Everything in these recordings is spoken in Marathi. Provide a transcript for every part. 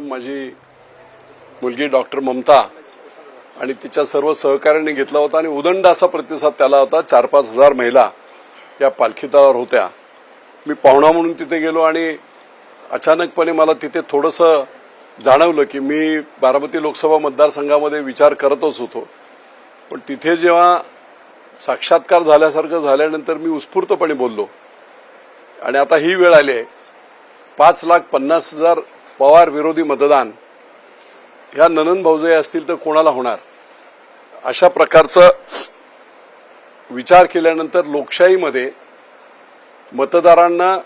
माझी मुलगी डॉक्टर ममता आणि तिच्या सर्व सहकाऱ्यांनी घेतला होता आणि उदंड असा प्रतिसाद त्याला होता चार पाच हजार महिला या पालखीतावर होत्या. मी पाहुणा म्हणून तिथे गेलो आणि अचानकपणे मला तिथे थोडंसं जाणवलं की मी बारामती लोकसभा मतदारसंघामध्ये विचार करतच होतो. पण तिथे जेव्हा साक्षात्कार झाल्यासारखं झाल्यानंतर मी उत्स्फूर्तपणे बोललो. आणि आता ही वेळ आली आहे. पाच लाख पन्नास हजार पवार विरोधी मतदान. ह्या ननन भाऊजय असतील तर कोणाला होणार? अशा प्रकारचं विचार केल्यानंतर लोकशाहीमध्ये मतदारांना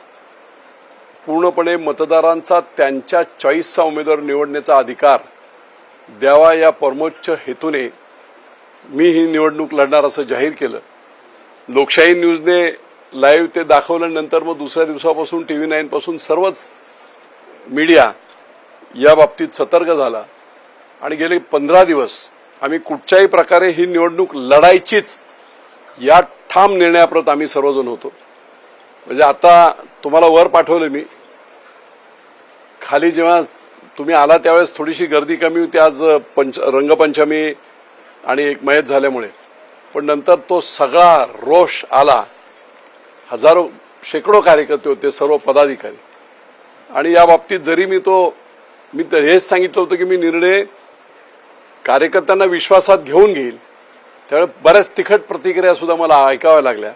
पूर्णपणे मतदारांचा त्यांच्या चॉईसचा उमेदवार निवडण्याचा अधिकार द्यावा या परमोच्च हेतूने मी ही निवडणूक लढणार असं जाहीर केलं. लोकशाही न्यूजने लाईव्ह ते दाखवल्यानंतर मग दुसऱ्या दिवसापासून टीव्ही नाईन पासून सर्वच मीडिया या बाबतीत सतर्क झाला आणि गेले पंधरा दिवस आम्ही कुठच्याही प्रकारे ही निवडणूक लढायचीच या ठाम निर्णयाप्रत आम्ही सर्वजण होतो. म्हणजे आता तुम्हाला वर पाठवलं मी. खाली जेव्हा तुम्ही आला त्यावेळेस थोडीशी गर्दी कमी होती. आज पंच रंगपंचमी आणि एक मयत झाल्यामुळे. पण नंतर तो सगळा रोष आला. हजारो शेकडो कार्यकर्ते होते सर्व पदाधिकारी. आणि या बाबतीत जरी मी तो मी तर हेच सांगितलं होतं की मी निर्णय कार्यकर्त्यांना विश्वासात घेऊन घेईल. त्यावेळेस बऱ्याच तिखट प्रतिक्रिया सुद्धा मला ऐकाव्या लागल्या.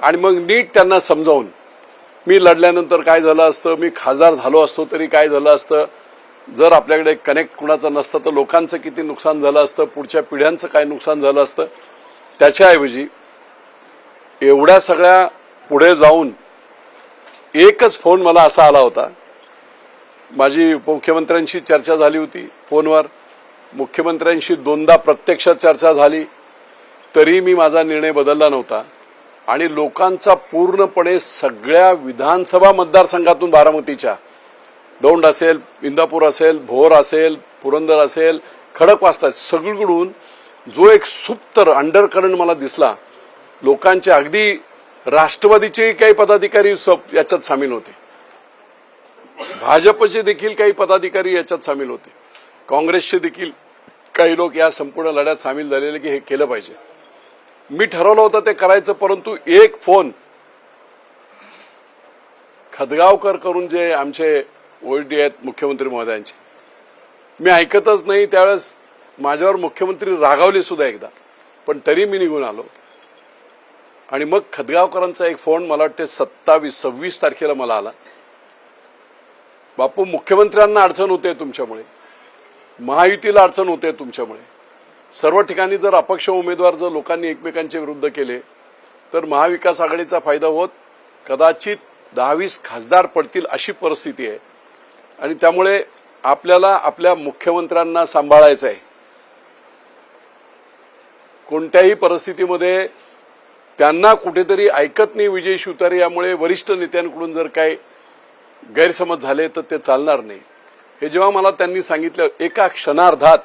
आणि मग नीट त्यांना समजावून मी लढल्यानंतर काय झालं असतं मी खासदार झालो असतो तरी काय झालं असतं जर आपल्याकडे कनेक्ट कुणाचं नसतं तर लोकांचं किती नुकसान झालं असतं पुढच्या पिढ्यांचं काय नुकसान झालं असतं त्याच्याऐवजी एवढ्या सगळ्या पुढे जाऊन एकच फोन मला असा आला होता माझी उपमुख्यमंत्र्यांशी चर्चा झाली होती फोनवर. मुख्यमंत्र्यांशी दोनदा प्रत्यक्ष चर्चा झाली. तरी मी माझा निर्णय बदलला नव्हता. आणि लोकांचा पूर्णपणे सगळ्या विधानसभा मतदारसंघातून बारामतीच्या. दौंड असेल इंदापूर असेल भोर असेल पुरंदर असेल खडकवासला सगळीकडून जो एक सुप्तर अंडरकरंट मला दिसला लोकांचे अगदी राष्ट्रवादीचेही काही पदाधिकारी याच्यात सामील होते. भाजपचे देखील काही पदाधिकारी याच्यात सामील होते. काँग्रेसचे देखील काही लोक या संपूर्ण लढ्यात सामील झालेले की हे केलं पाहिजे. मी ठरवलं होतं ते करायचं परंतु एक फोन खदगावकर करून जे आमचे ओळडी आहेत मुख्यमंत्री महोदयांचे. मी ऐकतच नाही त्यावेळेस माझ्यावर मुख्यमंत्री रागावले सुद्धा एकदा. पण तरी मी निघून आलो. आणि मग खदगावकरांचा एक फोन मला वाटते सत्तावीस सव्वीस तारखेला मला आला. बापू मुख्यमंत्र्यांना अडचण होते तुमच्यामुळे. महायुतीला अडचण होते तुमच्यामुळे. सर्व ठिकाणी जर अपक्ष उमेदवार जर लोकांनी एकमेकांच्या विरुद्ध केले तर महाविकास आघाडीचा फायदा होत कदाचित दहावीस खासदार पडतील अशी परिस्थिती आहे. आणि त्यामुळे आपल्याला आपल्या मुख्यमंत्र्यांना सांभाळायचं आहे कोणत्याही परिस्थितीमध्ये त्यांना कुठेतरी ऐकत नाही विजय शिवतारे यामुळे वरिष्ठ नेत्यांकडून जर काय गैरसमज झाले तर ते चालणार नाही. हे जेव्हा मला त्यांनी सांगितलं एका क्षणार्धात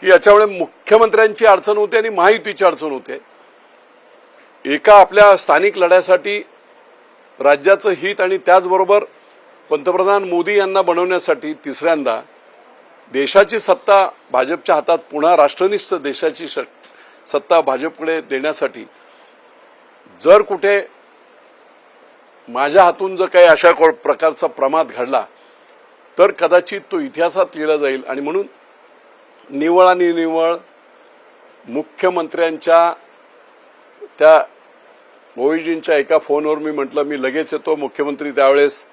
की याच्यामुळे मुख्यमंत्र्यांची अडचण होते आणि महायुतीची अडचण होते. एका आपल्या स्थानिक लढ्यासाठी राज्याचं हित आणि त्याचबरोबर पंतप्रधान मोदी यांना बनवण्यासाठी तिसऱ्यांदा देशाची सत्ता भाजपच्या हातात पुन्हा राष्ट्रनिष्ठ देशाची श- सत्ता भाजपकडे देण्यासाठी जर कुठे माझ्या हातून जर काही अशा को- प्रकारचा प्रमाद घडला तर कदाचित तो इतिहासात लिहिला जाईल. आणि म्हणून निवळ आणि निवळ मुख्यमंत्र्यांच्या त्या मोहिजींच्या एका फोनवर मी म्हटलं मी लगेच येतो. मुख्यमंत्री त्यावेळेस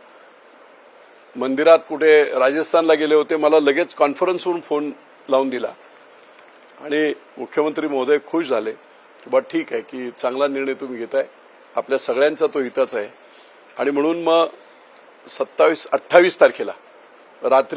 मंदिरात कुठे राजस्थानला गेले होते मला लगेच कॉन्फरन्सवरून फोन लावून दिला. आणि मुख्यमंत्री महोदय खुश झाले की बा ठीक आहे की चांगला निर्णय तुम्ही घेताय. आपल्या सगळ्यांचा तो हिताच आहे. आणि म्हणून मग सत्तावीस अठ्ठावीस तारखेला रात्री